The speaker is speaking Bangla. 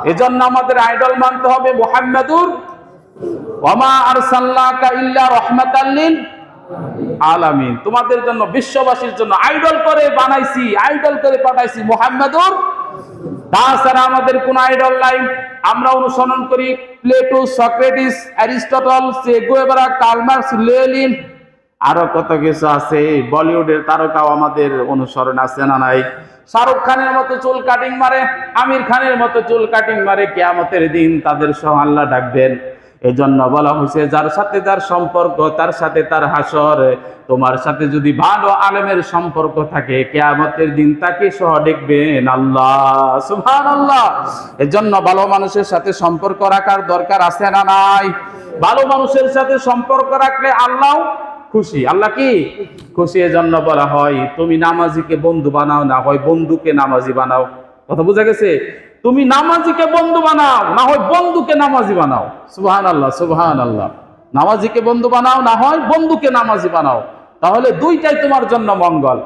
এজন্য আমাদের আইডল মানতে হবে মোহাম্মদুর ওমা আরসাল্লাকা ইল্লা রহমাতাল্লিল আলামিন। তোমাদের জন্য, বিশ্ববাসীর জন্য আইডল করে বানাইছি, আইডল করে পাঠাইছি মোহাম্মদুর। তাছাড়া আমাদের কোন আইডল নাই। আমরা অনুসরণ করি Plato, Socrates, Aristotle Che Guevara Karl Marx, Lenin, আরও কত কিছু আছে। বলিউডের তারকাও আমাদের অনুসরণ আছে না নাই? শাহরুখ খানের মতো চুল কাটিং মারে, আমির খানের মতো চুল কাটিং মারে, কেয়ামতের দিন তাদের সহ আল্লাহ ডাকবেন। এজন্য বলা হয়েছে, যার সাথে যার সম্পর্ক, তার সাথে তার হাসর, তোমার সাথে যদি ভালো আলেমের সম্পর্ক থাকে, কেয়ামতের দিন তাকে সহ দেখবেন আল্লাহ। সুহান আল্লাহ এজন্য ভালো মানুষের সাথে সম্পর্ক রাখার দরকার আছে না নাই? ভালো মানুষের সাথে সম্পর্ক রাখলে আল্লাহ খুশি। আল্লাহ কি? খুশি এজন্য বলা হয়, তুমি নামাজিকে বন্ধু বানাও না, হয় বন্ধুকে নামাজি বানাও। কথা বোঝা গেছে? তুমি নামাজিকে বন্ধু বানাও, না হয় বন্ধুকে নামাজি বানাও। সুবহান আল্লাহ সুবহান আল্লাহ নামাজিকে বন্ধু বানাও, না হয় বন্ধুকে নামাজি বানাও। তাহলে দুইটাই তোমার জন্য মঙ্গল।